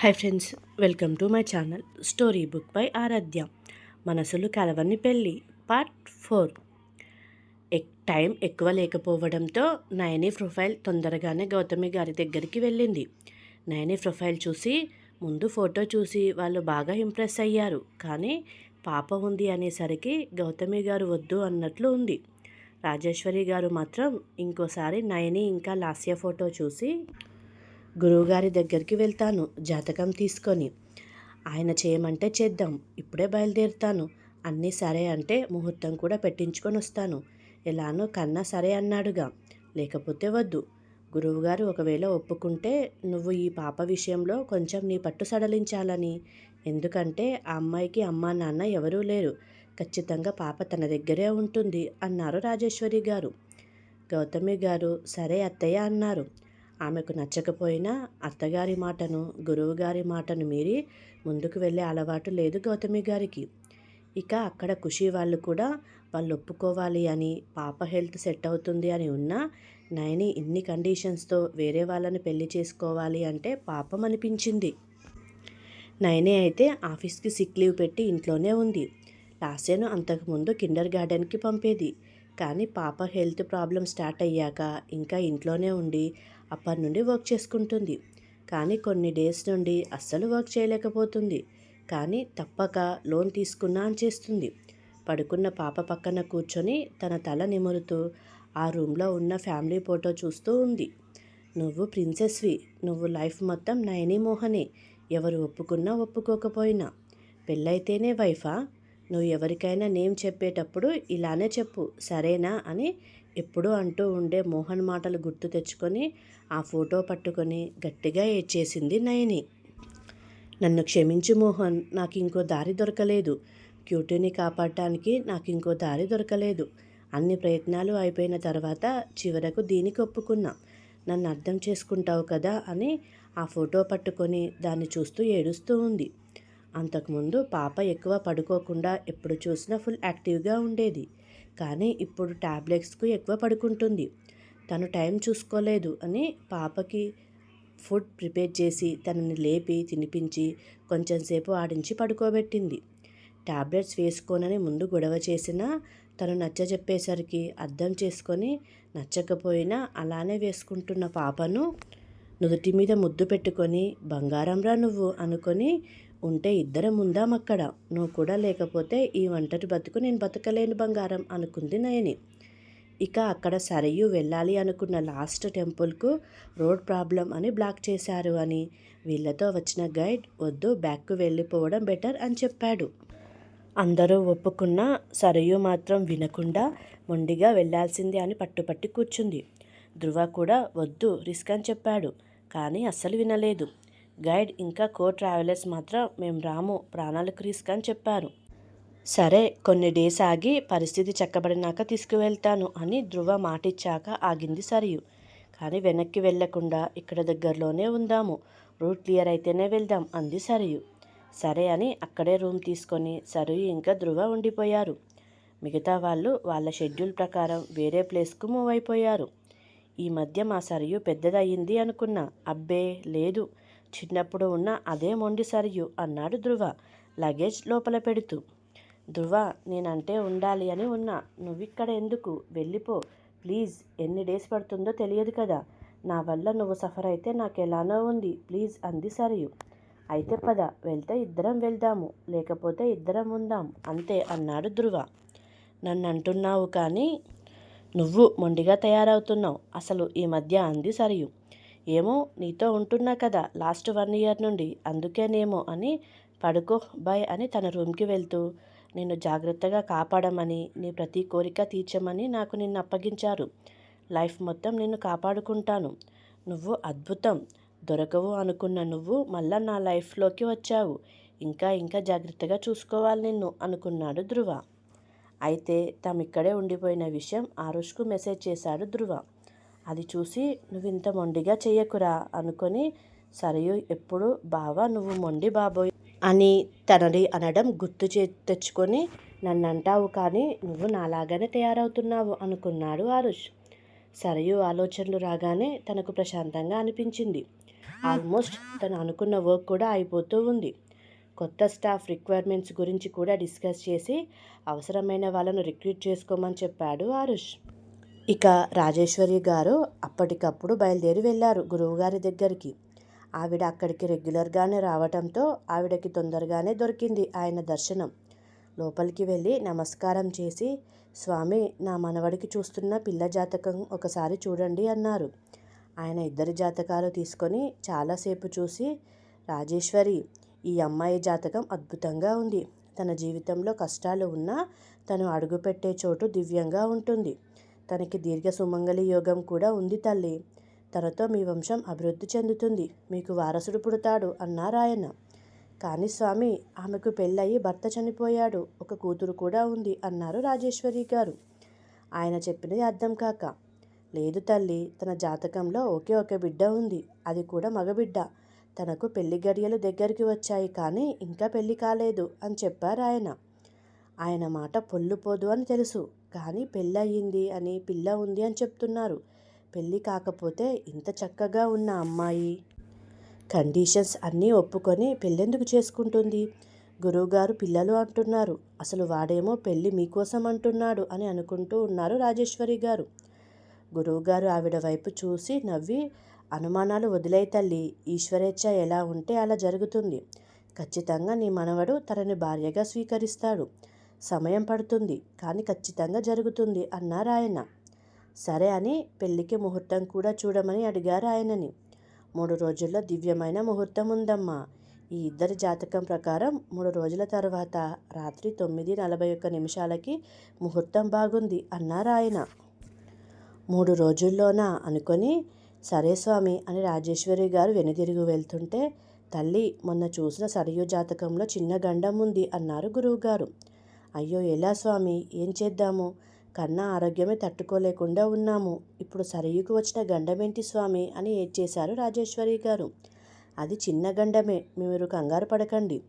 Hi friends welcome to my channel story book by Aaradhya. మనసులు కలవని పెళ్ళి part four. ఎక్ టైం ఎక్కువ లేకపోవడంతో నయని ప్రొఫైల్ తొందరగానే గౌతమి గారి దగ్గరికి వెళ్ళింది. నయని ప్రొఫైల్ చూసి ముందు ఫోటో చూసి వాళ్ళు బాగా ఇంప్రెస్ అయ్యారు కానీ పాప ఉంది అనేసరికి గౌతమి గారు వద్దు అన్నట్లు ఉంది. రాజేశ్వరి గారు మాత్రం ఇంకోసారి నయని ఇంకా లాస్య ఫోటో చూసి గురువుగారి దగ్గరికి వెళ్తాను జాతకం తీసుకొని. ఆయన చేయమంటే చేద్దాం ఇప్పుడే బయలుదేరుతాను. అన్నీ సరే అంటే ముహూర్తం కూడా పెట్టించుకొని వస్తాను. ఎలానో కన్నా సరే అన్నాడుగా. లేకపోతే వద్దు. గురువుగారు ఒకవేళ ఒప్పుకుంటే నువ్వు ఈ పాప విషయంలో కొంచెం నీ పట్టు సడలించాలని. ఎందుకంటే ఆ అమ్మాయికి అమ్మా నాన్న ఎవరూ లేరు. ఖచ్చితంగా పాప తన దగ్గరే ఉంటుంది అన్నారు రాజేశ్వరి గారు గౌతమి గారు సరే అత్తయ్య అన్నారు. ఆమెకు నచ్చకపోయినా అత్తగారి మాటను గురువుగారి మాటను మీరి ముందుకు వెళ్ళే అలవాటు లేదు గౌతమి గారికి. ఇక అక్కడ ఖుషి వాళ్ళు కూడా వాళ్ళు ఒప్పుకోవాలి అని పాప హెల్త్ సెట్ అవుతుంది అని ఉన్నా నయని ఇన్ని కండిషన్స్తో వేరే వాళ్ళని పెళ్ళి చేసుకోవాలి అంటే పాపం అనిపించింది. నయనే అయితే ఆఫీస్కి సిక్ లీవ్ పెట్టి ఇంట్లోనే ఉంది. లాస్యను అంతకుముందు కిండర్ గార్డెన్కి పంపేది. కానీ పాప హెల్త్ ప్రాబ్లం స్టార్ట్ అయ్యాక ఇంకా ఇంట్లోనే ఉండి అప్పటి నుండి వర్క్ చేసుకుంటుంది. కానీ కొన్ని డేస్ నుండి అస్సలు వర్క్ చేయలేకపోతుంది. కానీ తప్పక లోన్ తీసుకున్నా అని చేస్తుంది. పడుకున్న పాప పక్కన కూర్చొని తన తల నిమురుతూ ఆ రూమ్లో ఉన్న ఫ్యామిలీ ఫోటో చూస్తూ ఉంది. నువ్వు ప్రిన్సెస్వి. నువ్వు లైఫ్ మొత్తం నయని మోహనే. ఎవరు ఒప్పుకున్నా ఒప్పుకోకపోయినా. పెళ్ళైతేనే వైఫా? నువ్వు ఎవరికైనా నేమ్ చెప్పేటప్పుడు ఇలానే చెప్పు. సరేనా? అని ఎప్పుడూ అంటూ ఉండే మోహన్ మాటలు గుర్తు తెచ్చుకొని ఆ ఫోటో పట్టుకొని గట్టిగా ఏడ్చేసింది నయని. నన్ను క్షమించు మోహన్ నాకు ఇంకో దారి దొరకలేదు. క్యూటీని కాపాడటానికి నాకు ఇంకో దారి దొరకలేదు. అన్ని ప్రయత్నాలు అయిపోయిన తర్వాత చివరకు దీనికి ఒప్పుకున్నా. నన్ను అర్థం చేసుకుంటావు కదా అని ఆ ఫోటో పట్టుకొని దాన్ని చూస్తూ ఏడుస్తూ ఉంది. అంతకుముందు పాప ఎక్కువ పడుకోకుండా ఎప్పుడు చూసినా ఫుల్ యాక్టివ్గా ఉండేది. కానీ ఇప్పుడు ట్యాబ్లెట్స్కు ఎక్కువ పడుకుంటుంది. తను టైం చూసుకోలేదు అని పాపకి ఫుడ్ ప్రిపేర్ చేసి తనని లేపి తినిపించి కొంచెం సేపు ఆడించి పడుకోబెట్టింది. ట్యాబ్లెట్స్ వేసుకోనని ముందు గొడవ చేసినా తను నచ్చ చెప్పేసరికి అర్థం చేసుకొని నచ్చకపోయినా అలానే వేసుకుంటున్న పాపను నుదుటి మీద ముద్దు పెట్టుకొని బంగారంరా నువ్వు అనుకొని ఉంటే ఇద్దరం ఉందాం అక్కడ. నువ్వు కూడా లేకపోతే ఈ ఒంటరి బతుకు నేను బతకలేను బంగారం అనుకుంది నయని. ఇక అక్కడ సరయు వెళ్ళాలి అనుకున్న లాస్ట్ టెంపుల్కు రోడ్ ప్రాబ్లం అని బ్లాక్ చేశారు అని. వీళ్ళతో వచ్చిన గైడ్ వద్దు బ్యాక్కు వెళ్ళిపోవడం బెటర్ అని చెప్పాడు. అందరూ ఒప్పుకున్న సరయు మాత్రం వినకుండా మొండిగా వెళ్ళాల్సిందే అని పట్టుపట్టి కూర్చుంది. ధృవ కూడా వద్దు రిస్క్ అని చెప్పాడు. కానీ అస్సలు వినలేదు. గైడ్ ఇంకా కో ట్రావెలర్స్ మాత్రం మేము రాము ప్రాణాలకు రిస్క్ అని చెప్పారు. సరే కొన్ని డేస్ ఆగి పరిస్థితి చక్కబడినాక తీసుకువెళ్తాను అని ధృవ మాటిచ్చాక ఆగింది సరియు. కానీ వెనక్కి వెళ్ళకుండా ఇక్కడ దగ్గరలోనే ఉందాము రూట్ క్లియర్ అయితేనే వెళ్దాం అంది సరియు. సరే అని అక్కడే రూమ్ తీసుకొని సరియు ఇంకా ధృవ ఉండిపోయారు. మిగతా వాళ్ళు వాళ్ళ షెడ్యూల్ ప్రకారం వేరే ప్లేస్కు మూవ్ అయిపోయారు. ఈ మధ్య మా సరియు పెద్దదయ్యింది అనుకున్నా అబ్బే లేదు. చిన్నప్పుడు ఉన్న అదే మొండి సరియు అన్నాడు ధృవ. లగేజ్ లోపల పెడుతూ. ధృవ నేనంటే ఉండాలి అని ఉన్నా. నువ్విక్కడ ఎందుకు? వెళ్ళిపో. ప్లీజ్ ఎన్ని డేస్ పడుతుందో తెలియదు కదా. నా వల్ల నువ్వు సఫర్ అయితే నాకు ఎలానో ఉంది. ప్లీజ్ అంది సరియు. అయితే పద వెళ్తే ఇద్దరం వెళ్దాము. లేకపోతే ఇద్దరం ఉందాం. అంతే అన్నాడు ధృవ. నన్ను అంటున్నావు కానీ నువ్వు మొండిగా తయారవుతున్నావు. అసలు ఈ మధ్య అంది సరియు. ఏమో నీతో ఉంటున్నా కదా లాస్ట్ వన్ ఇయర్ నుండి అందుకేనేమో అని పడుకో బాయ్ అని తన రూమ్కి వెళ్తూ నిన్ను జాగ్రత్తగా కాపాడమని నీ ప్రతి కోరిక తీర్చమని నాకు నిన్ను అప్పగించారు. లైఫ్ మొత్తం నిన్ను కాపాడుకుంటాను. నువ్వు అద్భుతం. దొరకవు అనుకున్న నువ్వు మళ్ళా నా లైఫ్లోకి వచ్చావు. ఇంకా ఇంకా జాగ్రత్తగా చూసుకోవాలి నిన్ను అనుకున్నాడు ధృవ. అయితే తమిక్కడే ఉండిపోయిన విషయం ఆరుష్కు మెసేజ్ చేశాడు ధృవ. అది చూసి నువ్వు ఇంత మొండిగా చెయ్యకురా అనుకొని సరయు ఎప్పుడు బావా నువ్వు మొండి బాబోయ్ అని తనని అనడం గుర్తు చే తెచ్చుకొని నన్ను అంటావు కానీ నువ్వు నాలాగానే తయారవుతున్నావు అనుకున్నాడు ఆరుష్. సరయు ఆలోచనలు రాగానే తనకు ప్రశాంతంగా అనిపించింది. ఆల్మోస్ట్ తను అనుకున్న వర్క్ కూడా అయిపోతూ ఉంది. కొత్త స్టాఫ్ రిక్వైర్మెంట్స్ గురించి కూడా డిస్కస్ చేసి అవసరమైన వాళ్ళను రిక్రూట్ చేసుకోమని చెప్పాడు ఆరుష్. ఇక రాజేశ్వరి గారు అప్పటికప్పుడు బయలుదేరి వెళ్ళారు గురువుగారి దగ్గరికి. ఆవిడ అక్కడికి రెగ్యులర్గానే రావటంతో ఆవిడకి తొందరగానే దొరికింది ఆయన దర్శనం. లోపలికి వెళ్ళి నమస్కారం చేసి స్వామి నా మనవడికి చూస్తున్న పిల్ల జాతకం ఒకసారి చూడండి అన్నారు. ఆయన ఇద్దరి జాతకాలు తీసుకొని చాలాసేపు చూసి రాజేశ్వరి ఈ అమ్మాయి జాతకం అద్భుతంగా ఉంది. తన జీవితంలో కష్టాలు ఉన్నా తను అడుగుపెట్టే చోటు దివ్యంగా ఉంటుంది. తనకి దీర్ఘ సుమంగళి యోగం కూడా ఉంది తల్లి. తనతో మీ వంశం అభివృద్ధి చెందుతుంది. మీకు వారసుడు పుడతాడు అన్నారాయన. కానీ స్వామి ఆమెకు పెళ్ళయి భర్త చనిపోయాడు. ఒక కూతురు కూడా ఉంది అన్నారు రాజేశ్వరి గారు. ఆయన చెప్పినది అర్థం కాక. లేదు తల్లి తన జాతకంలో ఒకే ఒక బిడ్డ ఉంది. అది కూడా మగబిడ్డ. తనకు పెళ్ళి గడియలు దగ్గరికి వచ్చాయి కానీ ఇంకా పెళ్ళి కాలేదు అని చెప్పారు ఆయన ఆయన మాట పొల్లుపోదు అని తెలుసు. కానీ పెళ్ళయింది అని పిల్ల ఉంది అని చెప్తున్నారు. పెళ్ళి కాకపోతే ఇంత చక్కగా ఉన్న అమ్మాయి. కండిషన్స్ అన్నీ ఒప్పుకొని పెళ్ళెందుకు చేసుకుంటుంది? గురువుగారు పిల్లలు అంటున్నారు. అసలు వాడేమో పెళ్ళి మీకోసం అంటున్నాడు అని అనుకుంటూ ఉన్నారు రాజేశ్వరి గారు. గురువుగారు ఆవిడ వైపు చూసి నవ్వి అనుమానాలు వదిలే తల్లి ఈశ్వరేచ్ఛ ఎలా ఉంటే అలా జరుగుతుంది. ఖచ్చితంగా నీ మనవడు తనని భార్యగా స్వీకరిస్తాడు. సమయం పడుతుంది. కానీ ఖచ్చితంగా జరుగుతుంది అన్నారు ఆయన. సరే అని పెళ్ళికి ముహూర్తం కూడా చూడమని అడిగారు ఆయనని. మూడు రోజుల్లో దివ్యమైన ముహూర్తం ఉందమ్మా. ఈ ఇద్దరి జాతకం ప్రకారం మూడు రోజుల తర్వాత రాత్రి తొమ్మిది నలభై ఒక్క నిమిషాలకి ముహూర్తం బాగుంది అన్నారు ఆయన. మూడు రోజుల్లోనా అనుకొని సరే స్వామి అని రాజేశ్వరి గారు వెనుదిరిగి వెళ్తుంటే తల్లి మొన్న చూసిన సరియు జాతకంలో చిన్న గండం ఉంది అన్నారు గురువుగారు. అయ్యో ఎలా స్వామి? ఏం చేద్దాము? కన్నా ఆరోగ్యమే తట్టుకోలేకుండా ఉన్నాము. ఇప్పుడు సరయుకు వచ్చిన గండమేంటి స్వామి? అని ఏడ్చేశారు రాజేశ్వరి గారు. అది చిన్న గండమే మీరు కంగారు పడకండి.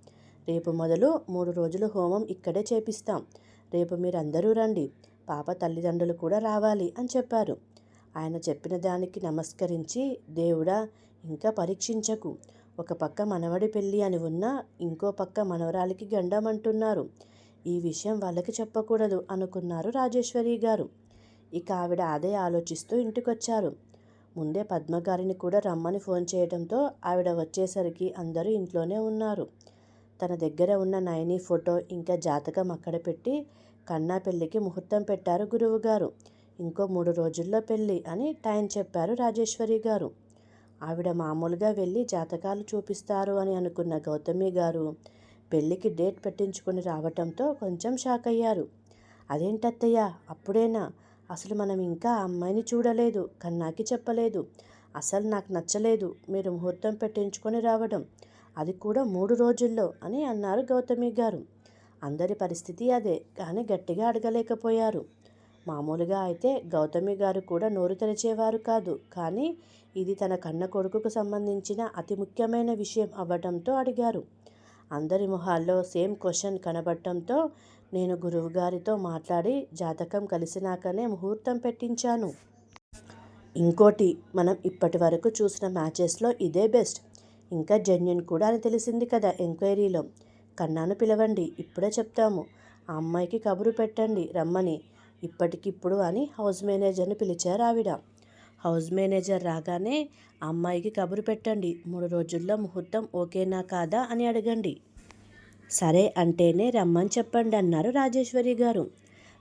రేపు మొదలు మూడు రోజులు హోమం ఇక్కడే చేపిస్తాం. రేపు మీరందరూ రండి. పాప తల్లిదండ్రులు కూడా రావాలి అని చెప్పారు. ఆయన చెప్పిన దానికి నమస్కరించి దేవుడా ఇంకా పరీక్షించకు. ఒక పక్క మనవడి పెళ్ళి అని ఉన్నా ఇంకో పక్క మనవరాలికి గండం అంటున్నారు. ఈ విషయం వాళ్ళకి చెప్పకూడదు అనుకున్నారు రాజేశ్వరి గారు. ఇక ఆవిడ అదే ఆలోచిస్తూ ఇంటికొచ్చారు. ముందే పద్మగారిని కూడా రమ్మని ఫోన్ చేయడంతో ఆవిడ వచ్చేసరికి అందరూ ఇంట్లోనే ఉన్నారు. తన దగ్గర ఉన్న నయని ఫోటో ఇంకా జాతకం అక్కడ పెట్టి కన్నా పెళ్ళికి ముహూర్తం పెట్టారు గురువుగారు ఇంకో మూడు రోజుల్లో పెళ్ళి అని టైం చెప్పారు రాజేశ్వరి గారు. ఆవిడ మామూలుగా వెళ్ళి జాతకాలు చూపిస్తారు అని అనుకున్న గౌతమి గారు పెళ్ళికి డేట్ పెట్టించుకుని రావటంతో కొంచెం షాక్ అయ్యారు. అదేంటత్తయ్య? అప్పుడేనా? అసలు మనం ఇంకా ఆ అమ్మాయిని చూడలేదు కన్నాకి చెప్పలేదు. అసలు నాకు నచ్చలేదు మీరు ముహూర్తం పెట్టించుకొని రావడం. అది కూడా మూడు రోజుల్లో అని అన్నారు గౌతమి గారు. అందరి పరిస్థితి అదే కానీ గట్టిగా అడగలేకపోయారు. మామూలుగా అయితే గౌతమి గారు కూడా నోరు తెరిచేవారు కాదు కానీ ఇది తన కన్న కొడుకుకు సంబంధించిన అతి ముఖ్యమైన విషయం అవ్వడంతో అడిగారు. అందరి మొహాల్లో సేమ్ క్వశ్చన్ కనబడటంతో నేను గురువుగారితో మాట్లాడి జాతకం కలిసినాకనే ముహూర్తం పెట్టించాను. ఇంకోటి మనం ఇప్పటి వరకు చూసిన మ్యాచెస్లో ఇదే బెస్ట్. ఇంకా జెన్యున్ కూడా అని తెలిసింది కదా ఎంక్వైరీలో. కన్నాను పిలవండి ఇప్పుడే చెప్తాము. ఆ అమ్మాయికి కబురు పెట్టండి రమ్మని. ఇప్పటికిప్పుడు అని హౌస్ మేనేజర్ని పిలిచారు ఆవిడ. హౌస్ మేనేజర్ రాగానే అమ్మాయికి కబురు పెట్టండి మూడు రోజుల్లో ముహూర్తం ఓకేనా కాదా? అని అడగండి. సరే అంటేనే రమ్మని చెప్పండి అన్నారు రాజేశ్వరి గారు.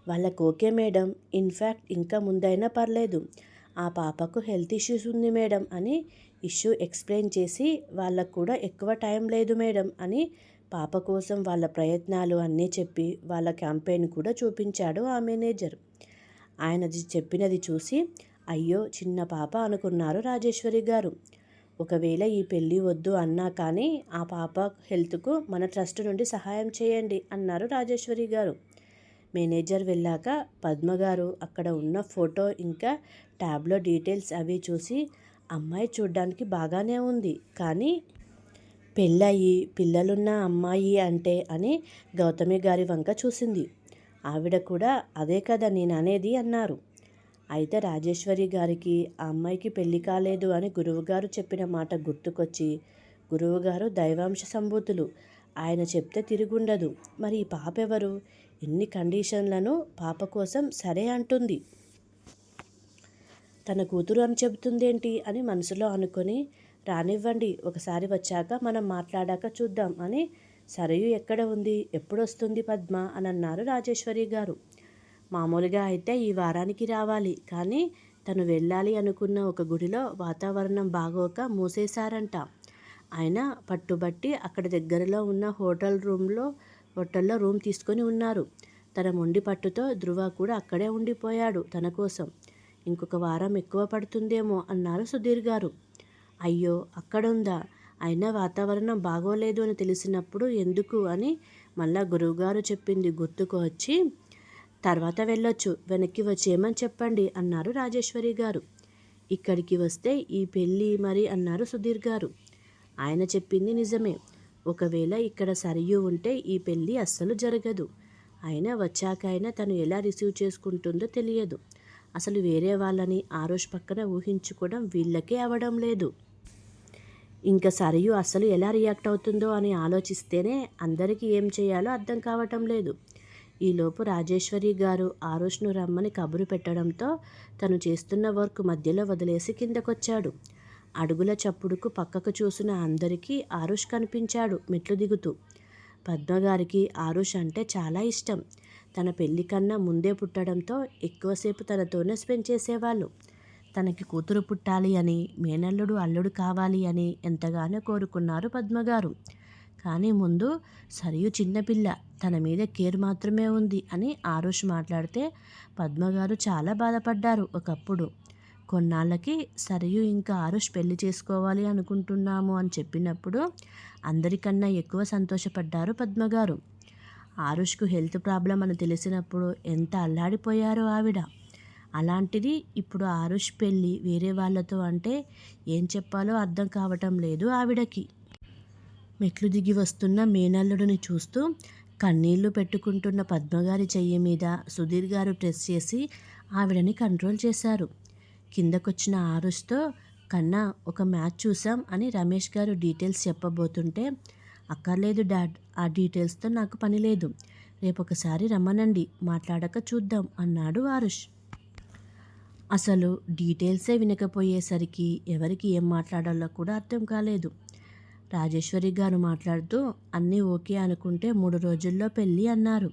వాళ్ళకు ఓకే మేడం ఇన్ఫ్యాక్ట్ ఇంకా ముందైనా పర్లేదు. ఆ పాపకు హెల్త్ ఇష్యూస్ ఉంది మేడం అని ఇష్యూ ఎక్స్ప్లెయిన్ చేసి వాళ్ళకు కూడా ఎక్కువ టైం లేదు మేడం అని పాప కోసం వాళ్ళ ప్రయత్నాలు అన్నీ చెప్పి వాళ్ళ క్యాంపెయిన్ కూడా చూపించాడు ఆ మేనేజర్. ఆయనది చెప్పినది చూసి అయ్యో చిన్న పాప అనుకున్నారు రాజేశ్వరి గారు. ఒకవేళ ఈ పెళ్ళి వద్దు అన్నా కానీ ఆ పాప హెల్త్కు మన ట్రస్ట్ నుండి సహాయం చేయండి అన్నారు రాజేశ్వరి గారు. మేనేజర్ వెళ్ళాక పద్మ గారు అక్కడ ఉన్న ఫోటో ఇంకా ట్యాబ్లో డీటెయిల్స్ అవి చూసి అమ్మాయి చూడ్డానికి బాగానే ఉంది కానీ పెళ్ళయి పిల్లలున్న అమ్మాయి అంటే అని గౌతమి గారి వంక చూసింది. ఆవిడ కూడా అదే కదా నేను అనేది అన్నారు. అయితే రాజేశ్వరి గారికి ఆ అమ్మాయికి పెళ్ళి కాలేదు అని గురువుగారు చెప్పిన మాట గుర్తుకొచ్చి గురువుగారు దైవాంశ సంభూతులు. ఆయన చెప్తే తిరుగుండదు. మరి ఈ పాప ఎవరు ఎన్ని కండిషన్లను పాప కోసం సరే అంటుంది. తన కూతురు అని చెబుతుందేంటి అని మనసులో అనుకొని రానివ్వండి ఒకసారి వచ్చాక మనం మాట్లాడాక చూద్దాం అని సరయు ఎక్కడ ఉంది? ఎప్పుడు వస్తుంది పద్మ? అని అన్నారు రాజేశ్వరి గారు. మామూలుగా అయితే ఈ వారానికి రావాలి. కానీ తను వెళ్ళాలి అనుకున్న ఒక గుడిలో వాతావరణం బాగోక మూసేశారంట. ఆయన పట్టుబట్టి అక్కడ దగ్గరలో ఉన్న హోటల్ రూమ్లో హోటల్లో రూమ్ తీసుకొని ఉన్నారు. తన మొండి పట్టుతో ధృవ కూడా అక్కడే ఉండిపోయాడు తన కోసం. ఇంకొక వారం ఎక్కువ పడుతుందేమో అన్నారు సుధీర్ గారు. అయ్యో అక్కడుందా? అయినా వాతావరణం బాగోలేదు అని తెలిసినప్పుడు ఎందుకు అని మళ్ళా గురువుగారు చెప్పింది గుర్తుకు వచ్చి తర్వాత వెళ్ళొచ్చు వెనక్కి వచ్చేయమని చెప్పండి అన్నారు రాజేశ్వరి గారు. ఇక్కడికి వస్తే ఈ పెళ్ళి మరి అన్నారు సుధీర్ గారు. ఆయన చెప్పింది నిజమే. ఒకవేళ ఇక్కడ సరియు ఉంటే ఈ పెళ్ళి అస్సలు జరగదు. అయినా వచ్చాకైనా తను ఎలా రిసీవ్ చేసుకుంటుందో తెలియదు. అసలు వేరే వాళ్ళని ఆరోష్ పక్కన ఊహించుకోవడం వీళ్ళకే అవడం లేదు. ఇంకా సరియు అసలు ఎలా రియాక్ట్ అవుతుందో అని ఆలోచిస్తేనే అందరికీ ఏం చేయాలో అర్థం కావటం లేదు. ఈలోపు రాజేశ్వరి గారు ఆరుష్ను రమ్మని కబురు పెట్టడంతో తను చేస్తున్న వర్క్ మధ్యలో వదిలేసి కిందకొచ్చాడు. అడుగుల చప్పుడుకు పక్కకు చూసిన అందరికీ ఆరుష్ కనిపించాడు మెట్లు దిగుతూ. పద్మగారికి ఆరుష్ అంటే చాలా ఇష్టం. తన పెళ్ళి కన్నా ముందే పుట్టడంతో ఎక్కువసేపు తనతోనే స్పెండ్ చేసేవాళ్ళు. తనకి కూతురు పుట్టాలి అని మేనల్లుడు అల్లుడు కావాలి అని ఎంతగానో కోరుకున్నారు పద్మగారు. కానీ ముందు సరియు చిన్నపిల్ల తన మీద కేర్ మాత్రమే ఉంది అని ఆరుష్ మాట్లాడితే పద్మగారు చాలా బాధపడ్డారు ఒకప్పుడు. కొన్నాళ్ళకి సరియు ఇంకా ఆరుష్ పెళ్ళి చేసుకోవాలి అనుకుంటున్నాము అని చెప్పినప్పుడు అందరికన్నా ఎక్కువ సంతోషపడ్డారు పద్మగారు. ఆరుష్కు హెల్త్ ప్రాబ్లం అని తెలిసినప్పుడు ఎంత అల్లాడిపోయారో ఆవిడ. అలాంటిది ఇప్పుడు ఆరుష్ పెళ్ళి వేరే వాళ్ళతో అంటే ఏం చెప్పాలో అర్థం కావటం లేదు ఆవిడకి. మెట్లు దిగి వస్తున్న మేనల్లుడిని చూస్తూ కన్నీళ్ళు పెట్టుకుంటున్న పద్మగారి చెయ్యి మీద సుధీర్ గారు ప్రెస్ చేసి ఆవిడని కంట్రోల్ చేశారు. కిందకొచ్చిన ఆరుస్తో కన్నా ఒక మ్యాచ్ చూసాం అని రమేష్ గారు డీటెయిల్స్ చెప్పబోతుంటే అక్కర్లేదు డాడ్ ఆ డీటెయిల్స్తో నాకు పని లేదు. రేపొకసారి రమ్మనండి మాట్లాడక చూద్దాం అన్నాడు ఆరుష్. అసలు డీటెయిల్సే వినకపోయేసరికి ఎవరికి ఏం మాట్లాడాలో కూడా అర్థం కాలేదు. రాజేశ్వరి గారు మాట్లాడుతూ అన్నీ ఓకే అనుకుంటే మూడు రోజుల్లో పెళ్ళి అన్నారు.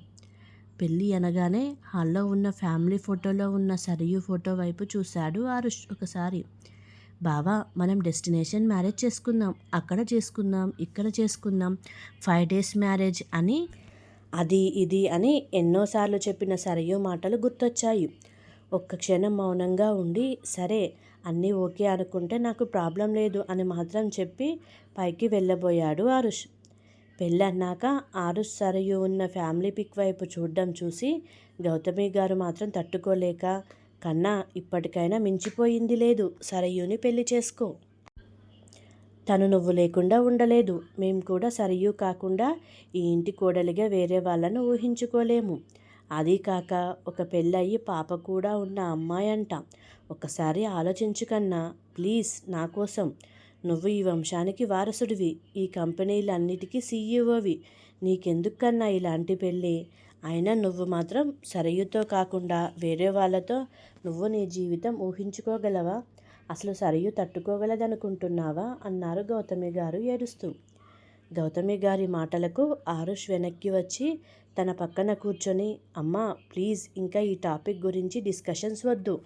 పెళ్ళి అనగానే హాల్లో ఉన్న ఫ్యామిలీ ఫోటోలో ఉన్న సరియు ఫోటో వైపు చూశాడు ఆరుష్ ఒకసారి. బావా మనం డెస్టినేషన్ మ్యారేజ్ చేసుకుందాం. అక్కడ చేసుకుందాం ఇక్కడ చేసుకుందాం. ఫైవ్ డేస్ మ్యారేజ్ అని అది ఇది అని ఎన్నోసార్లు చెప్పిన సరియు మాటలు గుర్తొచ్చాయి. ఒక్క క్షణం మౌనంగా ఉండి సరే అన్నీ ఓకే అనుకుంటే నాకు ప్రాబ్లం లేదు అని మాత్రం చెప్పి పైకి వెళ్ళబోయాడు ఆరుష్. పెళ్ళన్నాక ఆరుష్ సరయు ఉన్న ఫ్యామిలీ పిక్ వైపు చూడడం చూసి గౌతమి గారు మాత్రం తట్టుకోలేక కన్నా ఇప్పటికైనా మించిపోయింది లేదు సరయుని పెళ్ళి చేసుకో. తను నువ్వు లేకుండా ఉండలేదు మేము కూడా సరియు కాకుండా ఈ ఇంటి కోడలిగా వేరే వాళ్ళను ఊహించుకోలేము. అది కాక ఒక పెళ్ళయి పాప కూడా ఉన్న అమ్మాయి అంట. ఒకసారి ఆలోచించుకన్నా ప్లీజ్ నా కోసం. నువ్వు ఈ వంశానికి వారసుడివి. ఈ కంపెనీలన్నిటికీ సీఈఓవి. నీకెందుకు కన్నా ఇలాంటి పెళ్ళి? అయినా నువ్వు మాత్రం సరయుతో కాకుండా వేరే వాళ్ళతో నువ్వు నీ జీవితం ఊహించుకోగలవా? అసలు సరయు తట్టుకోగలదనుకుంటున్నావా? అన్నారు గౌతమి గారు ఏడుస్తూ. గౌతమి గారి మాటలకు ఆరుష్ వెనక్కి వచ్చి తన పక్కన కూర్చొని అమ్మా ప్లీజ్ ఇంకా ఈ టాపిక్ గురించి డిస్కషన్స్ వద్దు.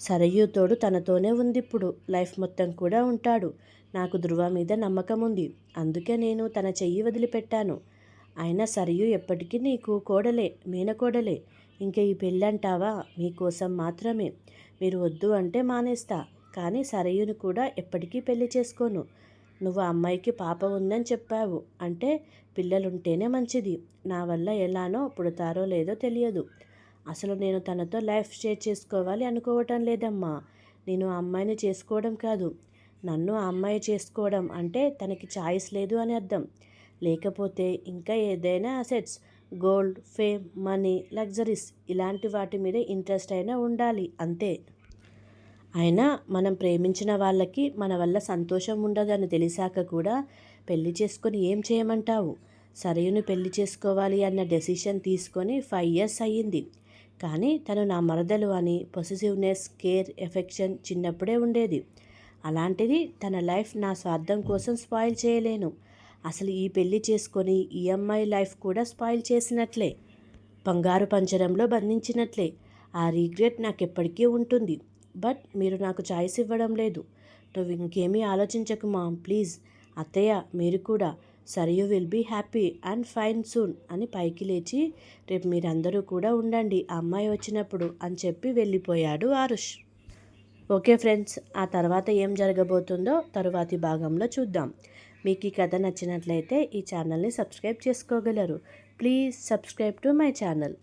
సరయు తోడు తనతోనే ఉంది ఇప్పుడు లైఫ్ మొత్తం కూడా ఉంటాడు. నాకు ధృవ మీద నమ్మకం ఉంది. అందుకే నేను తన చెయ్యి వదిలిపెట్టాను. అయినా సరియు ఎప్పటికీ నీకు కోడలే మేనకోడలే. ఇంక ఈ పెళ్ళంటావా? మీకోసం మాత్రమే. మీరు వద్దు అంటే మానేస్తా. కానీ సరయుని కూడా ఎప్పటికీ పెళ్ళి చేసుకోను. నువ్వు అమ్మాయికి పాప ఉందని చెప్పావు. అంటే పిల్లలుంటేనే మంచిది. నా వల్ల ఎలానో పుడతారో లేదో తెలియదు. అసలు నేను తనతో లైఫ్ షేర్ చేసుకోవాలి అనుకోవటం లేదమ్మా. నేను ఆ అమ్మాయిని చేసుకోవడం కాదు. నన్ను ఆ అమ్మాయి చేసుకోవడం అంటే తనకి ఛాయిస్ లేదు అని అర్థం. లేకపోతే ఇంకా ఏదైనా assets gold fame money luxuries ఇలాంటి వాటి మీద ఇంట్రెస్ట్ అయినా ఉండాలి అంతే. అయినా మనం ప్రేమించిన వాళ్ళకి మన వల్ల సంతోషం ఉండదని తెలిసాక కూడా పెళ్ళి చేసుకొని ఏం చేయమంటావు? సరైన పెళ్ళి చేసుకోవాలి అన్న డెసిషన్ తీసుకొని ఫైవ్ ఇయర్స్ అయ్యింది. కానీ తను నా మరదలు అని పొసిసివ్నెస్ కేర్ ఎఫెక్షన్ చిన్నప్పుడే ఉండేది. అలాంటిది తన లైఫ్ నా స్వార్థం కోసం స్పాయిల్ చేయలేను. అసలు ఈ పెళ్ళి చేసుకొని ఈ అమ్మాయి లైఫ్ కూడా స్పాయిల్ చేసినట్లే. బంగారు పంచరంలో బంధించినట్లే. ఆ రీగ్రెట్ నాకు ఎప్పటికీ ఉంటుంది. బట్ మీరు నాకు చాయిస్ ఇవ్వడం లేదు. నువ్వు ఇంకేమీ ఆలోచించకు మా ప్లీజ్. అత్తయ్య మీరు కూడా. Sir you will be happy and fine soon అని పైకి లేచి రేపు మీరందరూ కూడా ఉండండి ఆ అమ్మాయి వచ్చినప్పుడు అని చెప్పి వెళ్ళిపోయాడు ఆరుష్. ఓకే ఫ్రెండ్స్ ఆ తర్వాత ఏం జరగబోతుందో తరువాతి భాగంలో చూద్దాం. మీకు ఈ కథ నచ్చినట్లయితే ఈ ఛానల్ని సబ్స్క్రైబ్ చేసుకోగలరు. Please subscribe to my channel.